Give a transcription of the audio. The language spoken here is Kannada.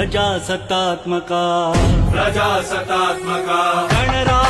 प्रजा प्रजासत्तात्मका। प्रजासत्तात्मका। गणरा